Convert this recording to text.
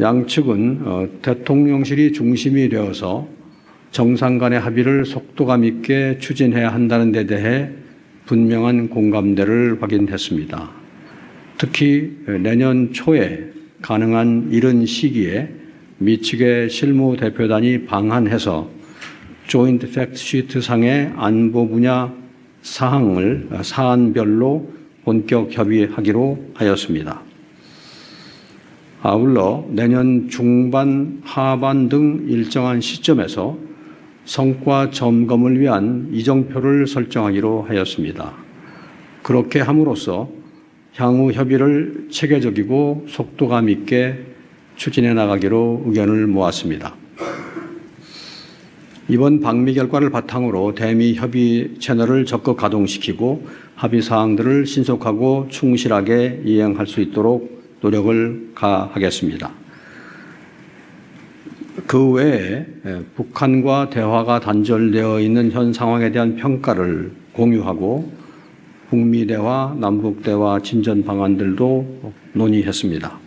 양측은 어, 대통령실이 중심이 되어서 정상 간의 합의를 속도감 있게 추진해야 한다는 데 대해 분명한 공감대를 확인했습니다. 특히 내년 초에 가능한 이른 시기에 미측의 실무 대표단이 방한해서 조인트 팩트시트 상의 안보 분야 사항을 사안별로 본격 협의하기로 하였습니다. 아울러 내년 중반, 하반 등 일정한 시점에서 성과 점검을 위한 이정표를 설정하기로 하였습니다. 그렇게 함으로써 향후 협의를 체계적이고 속도감 있게 추진해 나가기로 의견을 모았습니다. 이번 방미 결과를 바탕으로 대미 협의 채널을 적극 가동시키고 합의 사항들을 신속하고 충실하게 이행할 수 있도록 노력을 가하겠습니다. 그 외에 북한과 대화가 단절되어 있는 현 상황에 대한 평가를 공유하고 북미 대화, 남북 대화 진전 방안들도 논의했습니다.